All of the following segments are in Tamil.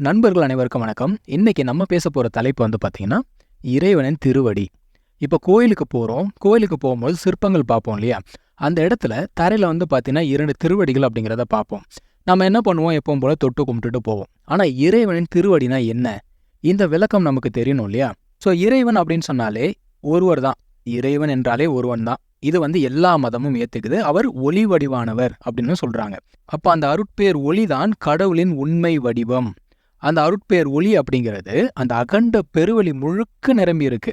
நண்பர்கள் அனைவருக்கும் வணக்கம். இன்னைக்கு நம்ம பேச போற தலைப்பு வந்து பாத்தீங்கன்னா இறைவனின் திருவடி. இப்போ கோயிலுக்கு போறோம். கோயிலுக்கு போகும்போது சிற்பங்கள் பார்ப்போம் இல்லையா? அந்த இடத்துல தரையில் வந்து பாத்தீங்கன்னா இரண்டு திருவடிகள் அப்படிங்கிறத பார்ப்போம். நம்ம என்ன பண்ணுவோம்? எப்பவும் போல தொட்டு கும்பிட்டுட்டு போவோம். ஆனா இறைவனின் திருவடினா என்ன? இந்த விளக்கம் நமக்கு தெரியணும் இல்லையா? ஸோ இறைவன் அப்படின்னு சொன்னாலே ஒருவர் தான். இறைவன் என்றாலே ஒருவன் தான். இது வந்து எல்லா மதமும் ஏத்துக்குது. அவர் ஒளி வடிவானவர் அப்படின்னு சொல்றாங்க. அப்ப அந்த அருட்பேர் ஒளிதான் கடவுளின் உண்மை வடிவம். அந்த அருட்பெயர் ஒளி அப்படிங்கிறது அந்த அகண்ட பெருவெளி முழுக்க நிரம்பி இருக்கு.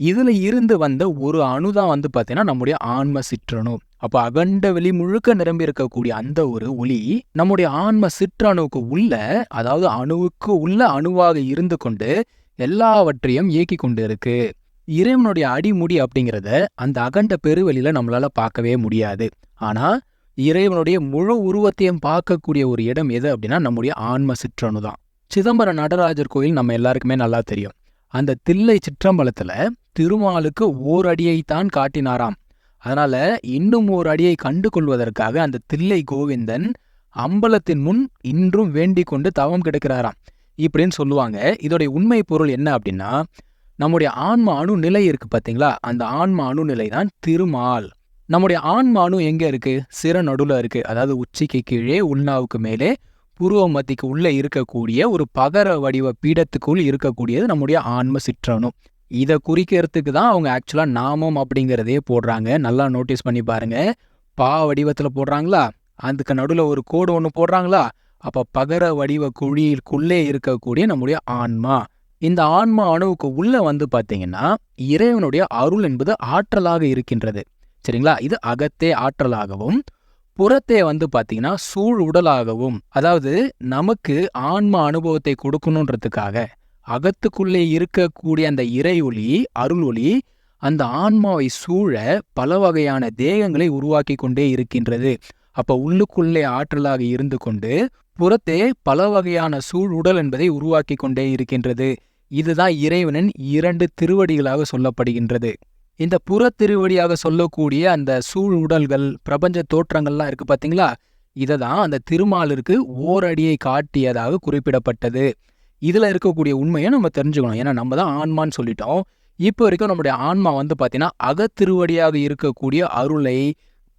இதுல இருந்து வந்த ஒரு அணுதான் வந்து பார்த்தீங்கன்னா நம்முடைய ஆன்ம சிற்றணு. அப்போ அகண்ட வெளி முழுக்க நிரம்பி இருக்கக்கூடிய அந்த ஒரு ஒளி நம்முடைய ஆன்ம சிற்றணுவுக்கு உள்ள அதாவது அணுவுக்கு உள்ள அணுவாக இருந்து கொண்டு எல்லாவற்றையும் இயக்கி கொண்டு இருக்கு. இறைவனுடைய அடிமுடி அப்படிங்கிறத அந்த அகண்ட பெருவெளியில் நம்மளால பார்க்கவே முடியாது. ஆனா இறைவனுடைய முழு உருவத்தையும் பார்க்கக்கூடிய ஒரு இடம் எது அப்படின்னா நம்முடைய ஆன்ம சிற்றணு தான் சிதம்பரம் நடராஜர் கோயில் நம்ம எல்லாருக்குமே நல்லா தெரியும். அந்த தில்லை சிற்றம்பலத்துல திருமாலுக்கு ஓர் அடியைத்தான் காட்டினாராம். அதனால இன்னும் ஓர் அடியை கண்டு கொள்வதற்காக அந்த தில்லை கோவிந்தன் அம்பலத்தின் முன் இன்றும் வேண்டிக் கொண்டு தவம் கிடக்கிறாராம். இப்படின்னு சொல்லுவாங்க. இதோடைய உண்மை பொருள் என்ன அப்படின்னா நம்முடைய ஆன்ம அணு நிலை இருக்கு பாத்தீங்களா? அந்த ஆன்ம அணு நிலை தான் திருமால். நம்முடைய ஆன்ம அணு எங்க இருக்கு? சிற நடுல இருக்கு. அதாவது உச்சிக்கு கீழே உள்நாவுக்கு மேலே பூர்வ மத்திக்கு உள்ள இருக்கக்கூடிய ஒரு பகர வடிவ பீடத்துக்குள் இருக்கக்கூடியது நம்முடைய ஆன்ம சிற்றணும் இதை குறிக்கிறதுக்கு தான் அவங்க ஆக்சுவலா நாமம் அப்படிங்கிறதே போடுறாங்க. நல்லா நோட்டீஸ் பண்ணி பாருங்க. பா வடிவத்துல போடுறாங்களா? அதுக்கு நடுவில் ஒரு கோடு ஒன்று போடுறாங்களா? அப்ப பகர வடிவ குழியிற்குள்ளே இருக்கக்கூடிய நம்முடைய ஆன்மா. இந்த ஆன்மா அணுவுக்கு உள்ள வந்து பாத்தீங்கன்னா இறைவனுடைய அருள் என்பது ஆற்றலாக இருக்கின்றது. சரிங்களா? இது அகத்தே ஆற்றலாகவும் புறத்தே வந்து பாத்தீங்கன்னா சூழ் உடலாகவும் அதாவது நமக்கு ஆன்ம அனுபவத்தை கொடுக்கணுன்றதுக்காக அகத்துக்குள்ளே இருக்கக்கூடிய அந்த இறை ஒளி அருள் ஒளி அந்த ஆன்மாவை சூழ பல வகையான தேகங்களை உருவாக்கி கொண்டே இருக்கின்றது. அப்ப உள்ளுக்குள்ளே ஆற்றலாக இருந்து கொண்டு புறத்தே பல வகையான சூழ் உடல் என்பதை உருவாக்கி கொண்டே இருக்கின்றது. இதுதான் இறைவனின் இரண்டு திருவடிகளாக சொல்லப்படுகின்றது. இந்த புற திருவடியாக சொல்லக்கூடிய அந்த சூழ் உடல்கள் பிரபஞ்ச தோற்றங்கள்லாம் இருக்கு பாத்தீங்களா? இதை தான் அந்த திருமாலிற்கு ஓரடியை காட்டியதாக குறிப்பிடப்பட்டது. இதுல இருக்கக்கூடிய உண்மையை நம்ம தெரிஞ்சுக்கணும். ஏன்னா நம்ம தான் ஆன்மான்னு சொல்லிட்டோம். இப்போ வரைக்கும் நம்முடைய ஆன்மா வந்து பார்த்தீங்கன்னா அகத்திருவடியாக இருக்கக்கூடிய அருளை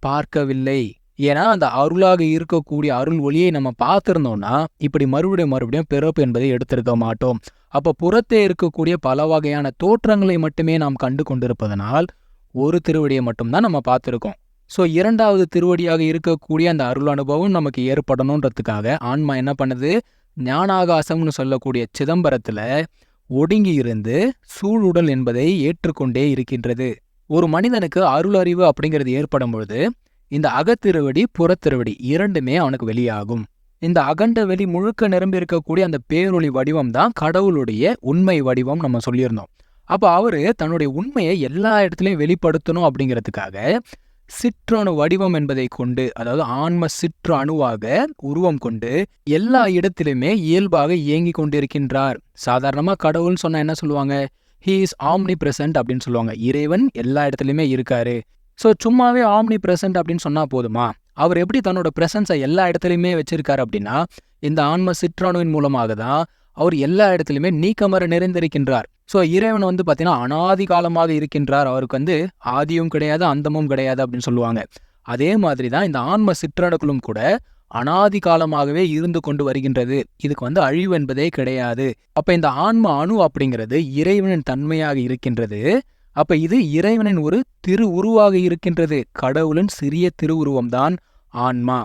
பார்க்கவில்லை. ஏன்னா அந்த அருளாக இருக்கக்கூடிய அருள் ஒளியை நம்ம பார்த்துருந்தோம்னா இப்படி மறுபடியும் மறுபடியும் பிறப்பு என்பதை எடுத்திருக்க மாட்டோம். அப்போ புறத்தே இருக்கக்கூடிய பல வகையான தோற்றங்களை மட்டுமே நாம் கண்டு கொண்டிருப்பதனால் ஒரு திருவடியை மட்டும்தான் நம்ம பார்த்துருக்கோம். ஸோ இரண்டாவது திருவடியாக இருக்கக்கூடிய அந்த அருள் அனுபவம் நமக்கு ஏற்படணுன்றதுக்காக ஆன்மா என்ன பண்ணுது? ஞானாகாசம்னு சொல்லக்கூடிய சிதம்பரத்துல ஒடுங்கி இருந்து சூழுடல் என்பதை ஏற்றுக்கொண்டே இருக்கின்றது. ஒரு மனிதனுக்கு அருள் அறிவு அப்படிங்கிறது ஏற்படும் பொழுது இந்த அகத்திருவடி புறத்திருவடி இரண்டுமே அவனுக்கு வெளியாகும். இந்த அகண்ட வெளி முழுக்க நிரம்பி இருக்கக்கூடிய அந்த பேரொளி வடிவம் தான் கடவுளுடைய உண்மை வடிவம் நம்ம சொல்லியிருந்தோம். அப்போ அவரு தன்னுடைய உண்மையை எல்லா இடத்துலையும் வெளிப்படுத்தணும் அப்படிங்கிறதுக்காக சிற்றணு வடிவம் என்பதை கொண்டு அதாவது ஆன்ம சிற்று அணுவாக உருவம் கொண்டு எல்லா இடத்திலுமே இயல்பாக இயங்கி கொண்டிருக்கின்றார். சாதாரணமா கடவுள்னு சொன்னா என்ன சொல்லுவாங்க? ஹீ இஸ் ஆம்னி பிரசன்ட் அப்படின்னு சொல்லுவாங்க. இறைவன் எல்லா இடத்துலையுமே இருக்காரு. ஸோ சும்மாவே ஆம்னி பிரசன்ட் அப்படின்னு சொன்னா போதுமா? அவர் எப்படி தன்னோட பிரசன்ஸை எல்லா இடத்துலையுமே வச்சிருக்காரு அப்படின்னா இந்த ஆன்ம சிற்றணுவின் மூலமாக தான் அவர் எல்லா இடத்துலையுமே நீக்கமர நிறைந்திருக்கின்றார். ஸோ இறைவன் வந்து பார்த்தீங்கன்னா அனாதி காலமாக இருக்கின்றார். அவருக்கு வந்து ஆதியும் கிடையாது அந்தமும் கிடையாது அப்படின்னு சொல்லுவாங்க. அதே மாதிரி தான் இந்த ஆன்ம சிற்றணுக்களும் கூட அனாதி காலமாகவே இருந்து கொண்டு வருகின்றது. இதுக்கு வந்து அழிவு என்பதே கிடையாது. அப்ப இந்த ஆன்ம அணு அப்படிங்கிறது இறைவனின் தன்மையாக இருக்கின்றது. அப்ப இது இறைவனின் ஒரு திரு உருவாக இருக்கின்றது. கடவுளின் சிறிய திருவுருவம்தான் ஆன்மா.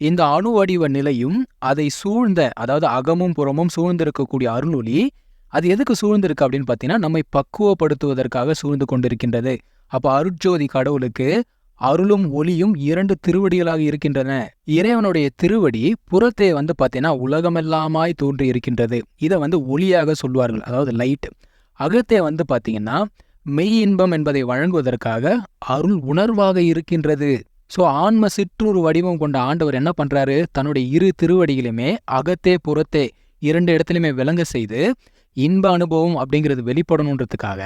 இந்த அணு வடிவ நிலையும் அதை சூழ்ந்த அதாவது அகமும் புறமும் சூழ்ந்திருக்கக்கூடிய அருளொளி அது எதுக்கு சூழ்ந்திருக்கு அப்படின்னு பார்த்தீங்கன்னா நம்மை பக்குவப்படுத்துவதற்காக சூழ்ந்து கொண்டிருக்கின்றது. அப்ப அருட்ஜோதி கடவுளுக்கு அருளும் ஒளியும் இரண்டு திருவடிகளாக இருக்கின்றன. இறைவனுடைய திருவடி புறத்தே வந்து பார்த்தீங்கன்னா உலகமெல்லாமாய் தோன்றி இருக்கின்றது இதை வந்து ஒளியாக சொல்வார்கள் அதாவது லைட் அகத்தே வந்து பார்த்தீங்கன்னா மெய் இன்பம் என்பதை வழங்குவதற்காக அருள் உணர்வாக இருக்கின்றது. ஸோ ஆன்ம சிற்றூர் வடிவம் கொண்ட ஆண்டவர் என்ன பண்றாரு? தன்னுடைய இரு திருவடியிலுமே அகத்தே புறத்தே இரண்டு இடத்துலையுமே விளங்க செய்து இன்ப அனுபவம் அப்படிங்கிறது வெளிப்படணுன்றதுக்காக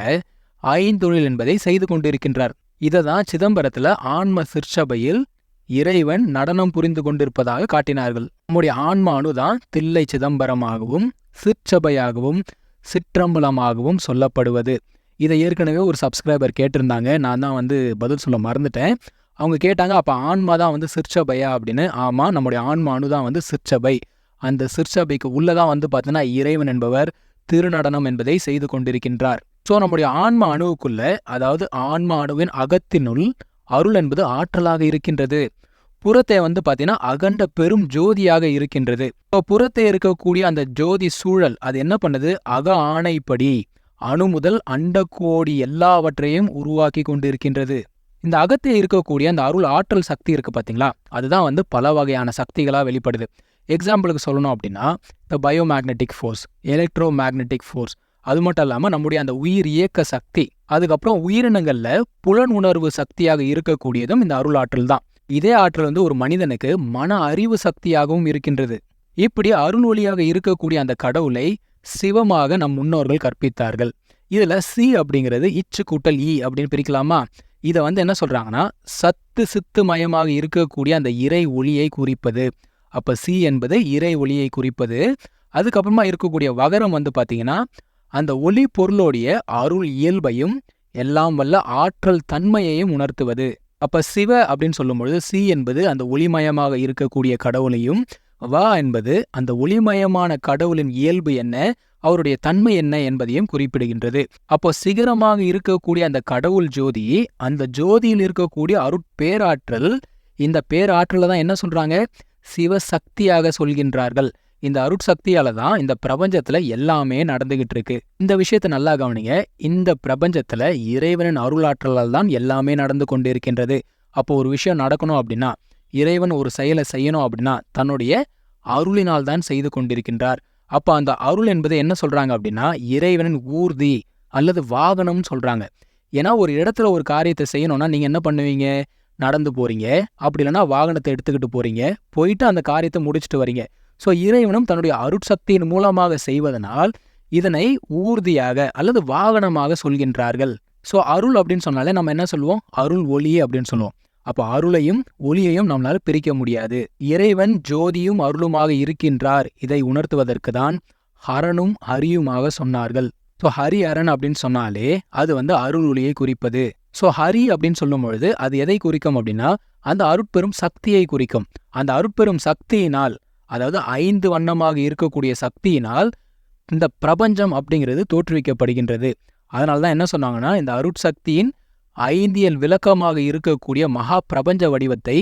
ஐந்தொழில் என்பதை செய்து கொண்டிருக்கின்றார். இதை தான் சிதம்பரத்துல ஆன்ம சிற்சபையில் இறைவன் நடனம் புரிந்து கொண்டிருப்பதாக காட்டினார்கள். நம்முடைய ஆன்ம அணுதான் தில்லை சிதம்பரமாகவும் சிற்சபையாகவும் சிற்றம்பலமாகவும் சொல்லப்படுவது. இதை ஏற்கனவே ஒரு சப்ஸ்கிரைபர் கேட்டிருந்தாங்க. நான் தான் வந்து பதில் சொல்ல மறந்துட்டேன். அவங்க கேட்டாங்க அப்போ ஆன்மா தான் வந்து சிற்சபையா? அப்படின்னு. ஆமாம் நம்முடைய ஆன்மானு அணு தான் வந்து சிற்சபை. அந்த சிற்சபைக்கு உள்ளதான் வந்து பார்த்தீங்கன்னா இறைவன் என்பவர் திருநடனம் என்பதை செய்து கொண்டிருக்கின்றார். ஸோ நம்முடைய ஆன்ம அணுவுக்குள்ள அதாவது ஆன்ம அணுவின் அகத்தினுள் அருள் என்பது ஆற்றலாக இருக்கின்றது. புறத்தை வந்து பார்த்தீங்கன்னா அகண்ட பெரும் ஜோதியாக இருக்கின்றது. இப்போ புறத்தை இருக்கக்கூடிய அந்த ஜோதி சூழல் அது என்ன பண்ணுது? அக ஆணைப்படி. அணு முதல் அண்டக்கோடி எல்லாவற்றையும் உருவாக்கி கொண்டிருக்கின்றது. இந்த அகத்தில் இருக்கக்கூடிய அந்த அருள் ஆற்றல் சக்தி இருக்கு பார்த்தீங்களா அதுதான் வந்து பல வகையான சக்திகளாக வெளிப்படுது. எக்ஸாம்பிளுக்கு சொல்லணும் அப்படின்னா இந்த biomagnetic force electro magnetic force அது மட்டும் இல்லாமல் நம்முடைய அந்த உயிர் இயக்க சக்தி அதுக்கப்புறம் உயிரினங்களில் புலன் உணர்வு சக்தியாக இருக்கக்கூடியதும் இந்த அருள் ஆற்றல் தான். இதே ஆற்றல் வந்து ஒரு மனிதனுக்கு மன அறிவு சக்தியாகவும் இருக்கின்றது. இப்படி அருள் ஒளியாக இருக்கக்கூடிய அந்த கடவுளை சிவமாக நம் முன்னோர்கள் கற்பித்தார்கள். இதுல சி அப்படிங்கிறது இச்சு கூட்டல் இ அப்படின்னு பிரிக்கலாமா? இதை வந்து என்ன சொல்றாங்கன்னா சத்து சித்து மயமாக இருக்கக்கூடிய அந்த இறை ஒளியை குறிப்பது. அப்ப சி என்பது இறை ஒளியை குறிப்பது. அதுக்கப்புறமா இருக்கக்கூடிய வகரம் வந்து பாத்தீங்கன்னா அந்த ஒளி பொருளோடைய அருள் இயல்பையும் எல்லாம் வல்ல ஆற்றல் தன்மையையும் உணர்த்துவது. அப்ப சிவ அப்படின்னு சொல்லும்பொழுது சி என்பது அந்த ஒளிமயமாக இருக்கக்கூடிய கடவுளையும் வா என்பது அந்த ஒளிமயமான கடவுளின் இயல்பு என்ன அவருடைய தன்மை என்ன என்பதையும் குறிப்பிடுகின்றது. அப்போ சிகரமாக இருக்கக்கூடிய அந்த கடவுள் ஜோதி அந்த ஜோதியில் இருக்கக்கூடிய அருட்பேராற்றல் இந்த பேராற்றலை தான் என்ன சொல்றாங்க? சிவசக்தியாக சொல்கின்றார்கள். இந்த அருட்சக்தியால தான் இந்த பிரபஞ்சத்துல எல்லாமே நடந்துகிட்டு இருக்கு இந்த விஷயத்தை நல்லா கவனிங்க. இந்த பிரபஞ்சத்துல இறைவனின் அருளாற்றலால் தான் எல்லாமே நடந்து கொண்டிருக்கின்றது. அப்போ ஒரு விஷயம் நடக்கணும் அப்படின்னா இறைவன் ஒரு செயலை செய்யணும் அப்படின்னா தன்னுடைய அருளினால் தான் செய்து கொண்டிருக்கின்றார். அப்ப அந்த அருள் என்பது என்ன சொல்றாங்க அப்படின்னா இறைவனின் ஊர்தி அல்லது வாகனம்னு சொல்றாங்க. ஏன்னா ஒரு இடத்துல ஒரு காரியத்தை செய்யணும்னா நீங்க என்ன பண்ணுவீங்க? நடந்து போறீங்க. அப்படி இல்லைன்னா வாகனத்தை எடுத்துக்கிட்டு போறீங்க. போயிட்டு அந்த காரியத்தை முடிச்சுட்டு வரீங்க. ஸோ இறைவனும் தன்னுடைய அருட்சக்தியின் மூலமாக செய்வதனால் இதனை ஊர்தியாக அல்லது வாகனமாக சொல்கின்றார்கள். ஸோ அருள் அப்படின்னு சொன்னாலே நம்ம என்ன சொல்லுவோம்? அருள் ஒளி அப்படின்னு சொல்லுவோம். அப்போ அருளையும் ஒளியையும் நம்மளால் பிரிக்க முடியாது. இறைவன் ஜோதியும் அருளுமாக இருக்கின்றார். இதை உணர்த்துவதற்கு தான் ஹரனும் ஹரியுமாக சொன்னார்கள். ஸோ ஹரி அரண் அப்படின்னு சொன்னாலே அது வந்து அருள் ஒளியை குறிப்பது. ஸோ ஹரி அப்படின்னு சொல்லும் பொழுது அது எதை குறிக்கும் அப்படின்னா அந்த அருட்பெரும் சக்தியை குறிக்கும். அந்த அருட்பெரும் சக்தியினால் அதாவது ஐந்து வண்ணமாக இருக்கக்கூடிய சக்தியினால் இந்த பிரபஞ்சம் அப்படிங்கிறது தோற்றுவிக்கப்படுகின்றது. அதனால தான் என்ன சொன்னாங்கன்னா இந்த அருட்சக்தியின் ஐந்தியல் விளக்கமாக இருக்கக்கூடிய மகா பிரபஞ்ச வடிவத்தை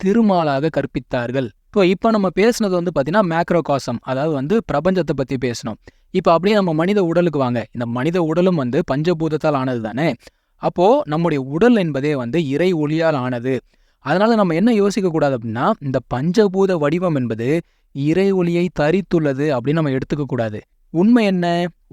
திருமாலாக கற்பித்தார்கள். இப்போ இப்போ நம்ம பேசுனது வந்து பார்த்தீங்கன்னா மேக்ரோகாசம் அதாவது வந்து பிரபஞ்சத்தை பற்றி பேசணும் இப்போ அப்படியே நம்ம மனித உடலுக்கு வாங்க. இந்த மனித உடலும் வந்து பஞ்சபூதத்தால் ஆனது தானே? அப்போ நம்முடைய உடல் என்பதே வந்து இறை ஒளியால் ஆனது. அதனால நம்ம என்ன யோசிக்க கூடாது அப்படின்னா இந்த பஞ்சபூத வடிவம் என்பது இறை ஒளியை தரித்துள்ளது அப்படின்னு நம்ம எடுத்துக்க கூடாது. உண்மை என்ன?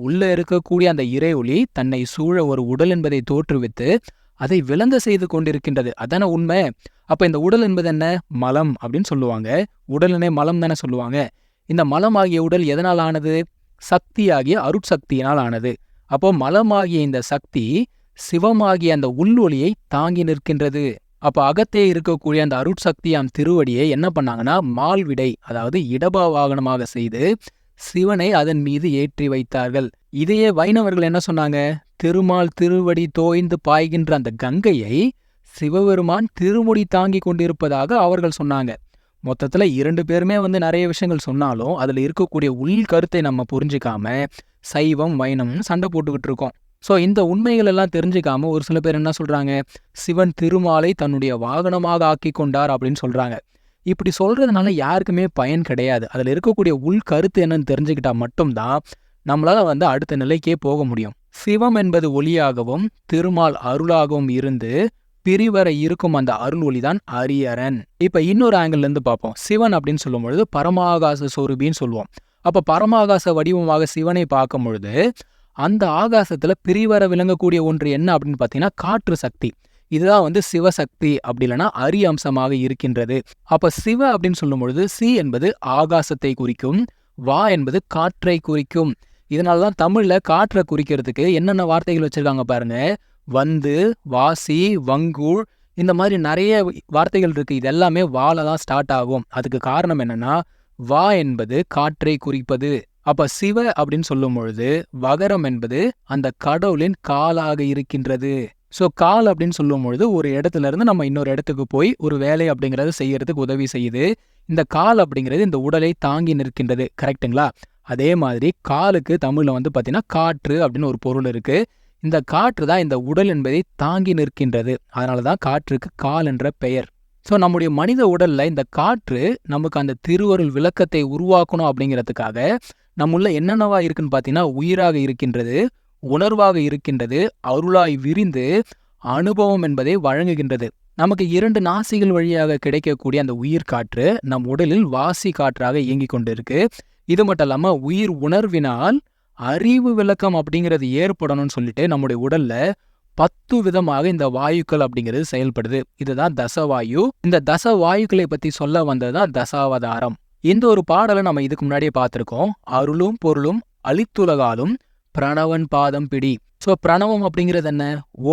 உள்ள இருக்கக்கூடிய அந்த இறை ஒளி தன்னை சூழ ஒரு உடல் என்பதை தோற்றுவித்து அதை விளங்க செய்து கொண்டிருக்கின்றது. அதான உண்மை. அப்ப இந்த உடல் என்பது என்ன? மலம் அப்படின்னு சொல்லுவாங்க. உடலினை மலம் தானே சொல்லுவாங்க. இந்த மலம் ஆகிய உடல் எதனால் ஆனது? சக்தியாகிய அருட்சக்தியினால் ஆனது. அப்போ மலமாகிய இந்த சக்தி சிவமாகிய அந்த உள்ளொலியை தாங்கி நிற்கின்றது. அப்ப அகத்தே இருக்கக்கூடிய அந்த அருட்சக்தியாம் திருவடியை என்ன பண்ணாங்கன்னா மால்விடை அதாவது இடபா வாகனமாக செய்து சிவனை அதன் மீது ஏற்றி வைத்தார்கள். இதையே வைணவர்கள் என்ன சொன்னாங்க? திருமால் திருவடி தோய்ந்து பாய்கின்ற அந்த கங்கையை சிவபெருமான் திருமுடி தாங்கி கொண்டிருப்பதாக அவர்கள் சொன்னாங்க. மொத்தத்துல இரண்டு பேருமே வந்து நிறைய விஷயங்கள் சொன்னாலும் அதுல இருக்கக்கூடிய உள் கருத்தை நம்ம புரிஞ்சுக்காம சைவம் வைணம்னு சண்டை போட்டுக்கிட்டு இருக்கோம். ஸோ இந்த உண்மைகள் எல்லாம் தெரிஞ்சுக்காம ஒரு சில பேர் என்ன சொல்றாங்க? சிவன் திருமாலை தன்னுடைய வாகனமாக ஆக்கி கொண்டார் அப்படின்னு சொல்றாங்க. இப்படி சொல்றதுனால யாருக்குமே பயன் கிடையாது. அதுல இருக்கக்கூடிய உள் கருத்து என்னன்னு தெரிஞ்சுக்கிட்டா மட்டும்தான் நம்மளால வந்து அடுத்த நிலைக்கே போக முடியும். சிவம் என்பது ஒளியாகவும் திருமால் அருளாகவும் இருந்து பிரிவரை இருக்கும் அந்த அருள் ஒளிதான் அரியரன். இப்ப இன்னொரு ஆங்கிள் இருந்து பார்ப்போம். சிவன் அப்படின்னு சொல்லும் பொழுது பரமாகாச சொருபின்னு சொல்லுவோம். அப்ப பரமாகாச வடிவமாக சிவனை பார்க்கும் பொழுது அந்த ஆகாசத்துல பிரிவர விளங்கக்கூடிய ஒன்று என்ன அப்படின்னு பார்த்தீங்கன்னா காற்று சக்தி. இதுதான் வந்து சிவசக்தி அப்படி இல்லைன்னா அரி அம்சமாக இருக்கின்றது. அப்ப சிவ அப்படின்னு சொல்லும் பொழுது சி என்பது ஆகாசத்தை குறிக்கும் வா என்பது காற்றை குறிக்கும். இதனால தான் தமிழ்ல காற்றை குறிக்கிறதுக்கு என்னென்ன வார்த்தைகள் வச்சிருக்காங்க பாருங்க. வந்து வாசி வங்கூழ் இந்த மாதிரி நிறைய வார்த்தைகள் இருக்கு. இது எல்லாமே வால தான் ஸ்டார்ட் ஆகும். அதுக்கு காரணம் என்னன்னா வா என்பது காற்றை குறிப்பது. அப்ப சிவ அப்படின்னு சொல்லும் பொழுது வகரம் என்பது அந்த கடவுளின் காலாக இருக்கின்றது. ஸோ கால் அப்படின்னு சொல்லும் பொழுது ஒரு இடத்துல இருந்து நம்ம இன்னொரு இடத்துக்கு போய் ஒரு வேலை அப்படிங்கிறத செய்யறதுக்கு உதவி செய்யுது. இந்த கால் அப்படிங்கிறது இந்த உடலை தாங்கி நிற்கின்றது. கரெக்டுங்களா அதே மாதிரி காலுக்கு தமிழ்ல வந்து பார்த்தீங்கன்னா காற்று அப்படின்னு ஒரு பொருள் இருக்கு. இந்த காற்று தான் இந்த உடல் என்பதை தாங்கி நிற்கின்றது. அதனால தான் காற்றுக்கு கால் என்ற பெயர். ஸோ நம்முடைய மனித உடல்ல இந்த காற்று நமக்கு அந்த திருவருள் விளக்கத்தை உருவாக்கணும் அப்படிங்கிறதுக்காக நம்முள்ள என்னென்னவா இருக்குன்னு பார்த்தீங்கன்னா உயிராக இருக்கின்றது உணர்வாக இருக்கின்றது அருளாய் விரிந்து அனுபவம் என்பதை வழங்குகின்றது. நமக்கு இரண்டு நாசிகள் வழியாக கிடைக்கக்கூடிய அந்த உயிர் காற்று நம் உடலில் வாசி காற்றாக இயங்கிக் கொண்டிருக்கு. இது மட்டும் இல்லாம உயிர் உணர்வினால் அறிவு விளக்கம் அப்படிங்கிறது ஏற்படணும்னு சொல்லிட்டு நம்முடைய உடல்ல பத்து விதமாக இந்த வாயுக்கள் அப்படிங்கிறது செயல்படுது. இதுதான் தசவாயு. இந்த தச வாயுக்களை பத்தி சொல்ல வந்ததுதான் தசாவதாரம். இந்த ஒரு பாடலை நம்ம இதுக்கு முன்னாடியே பார்த்துருக்கோம். அருளும் பொருளும் அழித்துலகாலும் பிரணவன் பாதம் பிடி. ஸோ பிரணவம் அப்படிங்கிறது என்ன?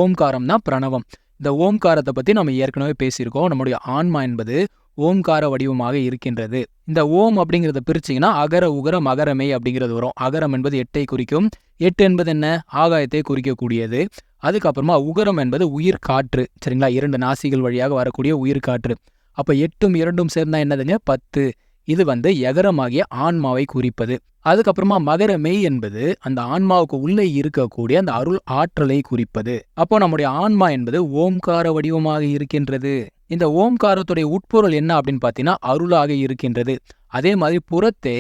ஓம்காரம் தான் பிரணவம். இந்த ஓம்காரத்தை பத்தி நம்ம ஏற்கனவே பேசியிருக்கோம். நம்முடைய ஆன்மா என்பது ஓம்கார வடிவமாக இருக்கின்றது. இந்த ஓம் அப்படிங்கிறத பிரிச்சிங்கன்னா அகர உகர மகரமே அப்படிங்கிறது வரும். அகரம் என்பது எட்டை குறிக்கும். எட்டு என்பது என்ன? ஆகாயத்தை குறிக்கக்கூடியது. அதுக்கப்புறமா உகரம் என்பது உயிர் காற்று. சரிங்களா? இரண்டு நாசிகள் வழியாக வரக்கூடிய உயிர் காற்று. அப்ப எட்டும் இரண்டும் சேர்ந்தா என்னதுங்க பத்து. இது வந்து எகரமாகிய ஆன்மாவை குறிப்பது. அதுக்கப்புறமா மகர மெய் என்பது அந்த ஆன்மாவுக்கு உள்ளே இருக்கக்கூடிய அந்த அருள் ஆற்றலை குறிப்பது. அப்போ நம்முடைய ஆன்மா என்பது ஓம்கார வடிவமாக இருக்கின்றது. இந்த ஓம்காரத்துடைய உட்பொருள் என்ன அப்படின்னு பார்த்தீங்கன்னா அருளாக இருக்கின்றது. அதே மாதிரி புறத்தே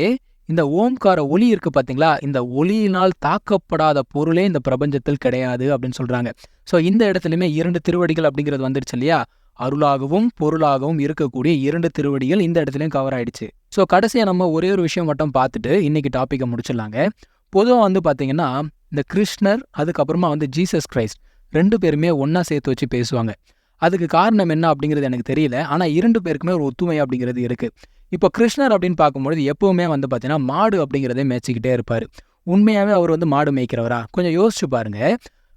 இந்த ஓம்கார ஒளி இருக்கு பாத்தீங்களா இந்த ஒளியினால் தாக்கப்படாத பொருளே இந்த பிரபஞ்சத்தில் கிடையாது அப்படின்னு சொல்றாங்க. ஸோ இந்த இடத்துலயுமே இரண்டு திருவடிகள் அப்படிங்கிறது வந்துருச்சு இல்லையா? அருளாகவும் பொருளாகவும் இருக்கக்கூடிய இரண்டு திருவடிகள் இந்த இடத்துலயும் கவர் ஆயிடுச்சு. ஸோ கடைசியாக நம்ம ஒரே ஒரு விஷயம் மட்டும் பார்த்துட்டு இன்னைக்கு டாப்பிக்கை முடிச்சிடலாங்க. பொதுவாக வந்து பார்த்தீங்கன்னா இந்த கிருஷ்ணர் அதுக்கப்புறமா வந்து ஜீசஸ் கிரைஸ்ட் ரெண்டு பேருமே ஒன்றா சேர்த்து வச்சு பேசுவாங்க. அதுக்கு காரணம் என்ன அப்படிங்கிறது எனக்கு தெரியல. ஆனால் இரண்டு பேருக்குமே ஒரு ஒத்துமை அப்படிங்கிறது இருக்கு. இப்போ கிருஷ்ணர் அப்படின்னு பார்க்கும்பொழுது எப்பவுமே வந்து பார்த்தீங்கன்னா மாடு அப்படிங்கிறதே மேய்ச்சிக்கிட்டே இருப்பார். உண்மையாகவே அவர் வந்து மாடு மேய்க்கிறவரா? கொஞ்சம் யோசிச்சு பாருங்க.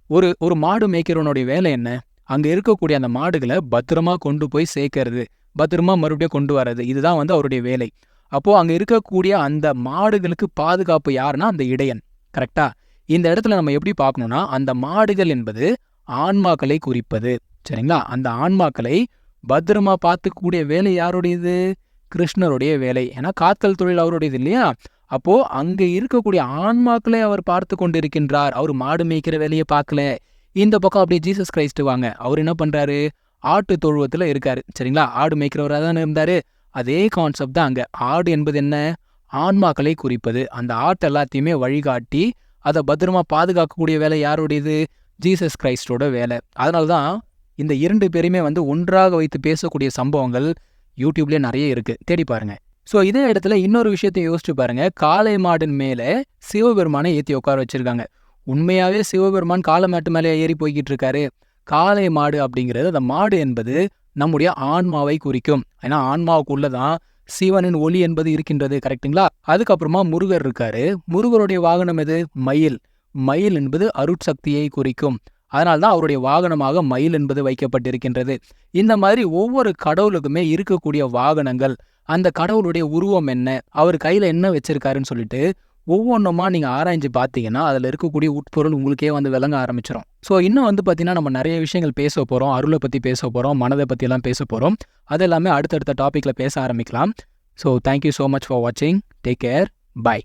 ஒரு ஒரு மாடு மேய்க்கிறவனுடைய வேலை என்ன? அங்கே இருக்கக்கூடிய அந்த மாடுகளை பத்திரமா கொண்டு போய் சேர்க்கறது பத்திரமா மறுபடியும் கொண்டு வர்றது இதுதான் வந்து அவருடைய வேலை. அப்போ அங்க இருக்கக்கூடிய அந்த மாடுகளுக்கு பாதுகாப்பு யாருன்னா அந்த இடையன் கரெக்டா இந்த இடத்துல நம்ம எப்படி பார்க்கணும்னா அந்த மாடுகள் என்பது ஆன்மாக்களை குறிப்பது சரிங்களா? அந்த ஆன்மாக்களை பத்திரமா பார்த்துக்கூடிய வேலை யாருடையது? கிருஷ்ணருடைய வேலை. ஏன்னா காத்தல் தொழில் அவருடையது இல்லையா? அப்போ அங்க இருக்கக்கூடிய ஆன்மாக்களை அவர் பார்த்து கொண்டிருக்கின்றார். அவர் மாடு மேய்க்கிற வேலையை பார்க்கல. இந்த பக்கம் அப்படியே ஜீசஸ் கிரைஸ்ட் வாங்க. அவர் என்ன பண்றாரு? ஆட்டு தொழுவத்துல இருக்காரு. சரிங்களா? ஆடு மேய்க்கிறவராக தானே இருந்தாரு? அதே கான்செப்ட் தான் அங்க. ஆடு என்பது என்ன? ஆன்மாக்களை குறிப்பது. அந்த ஆட்டு எல்லாத்தையுமே வழிகாட்டி அதை பத்திரமா பாதுகாக்கக்கூடிய வேலை யாருடையது ஜீசஸ் கிரைஸ்டோட வேலை. அதனால தான் இந்த இரண்டு பேருமே வந்து ஒன்றாக வைத்து பேசக்கூடிய சம்பவங்கள் யூடியூப்லேயே நிறைய இருக்கு. தேடி பாருங்க. ஸோ இதே இடத்துல இன்னொரு விஷயத்தை யோசிச்சு பாருங்க. காளை மாடின் மேலே சிவபெருமானை ஏற்றி உட்கார வச்சிருக்காங்க. உண்மையாவே சிவபெருமான் காளை மாட்டு மேலே ஏறி போய்கிட்டு இருக்காரு காளை மாடு அப்படிங்கிறது அந்த மாடு என்பது நம்முடைய ஆன்மாவை குறிக்கும். ஏன்னா ஆன்மாவுக்குள்ளதான் சிவனின் ஒளி என்பது இருக்கின்றது கரெக்டுங்களா அதுக்கப்புறமா முருகர் இருக்காரு. முருகருடைய வாகனம் எது? மயில். மயில் என்பது அருட்சக்தியை குறிக்கும். அதனால தான் அவருடைய வாகனமாக மயில் என்பது வைக்கப்பட்டிருக்கின்றது. இந்த மாதிரி ஒவ்வொரு கடவுளுக்குமே இருக்கக்கூடிய வாகனங்கள் அந்த கடவுளுடைய உருவம் என்ன? அவர் கையில என்ன வச்சிருக்காருன்னு சொல்லிட்டு ஒவ்வொன்றுமா நீங்கள் ஆராய்ஞ்சு பார்த்தீங்கன்னா அதில் இருக்கக்கூடிய உட்பொருள் உங்களுக்கே வந்து விளங்க ஆரம்பிச்சிடும் ஸோ இன்னும் வந்து பார்த்தீங்கன்னா நம்ம நிறைய விஷயங்கள் பேச போகிறோம் அருளை பற்றி பேச போகிறோம் மனதை பற்றியெல்லாம் பேச போகிறோம் அது எல்லாமே அடுத்தடுத்த டாப்பிக்கில் பேச ஆரம்பிக்கலாம். So thank you so much for வாட்சிங் டேக் கேர் பை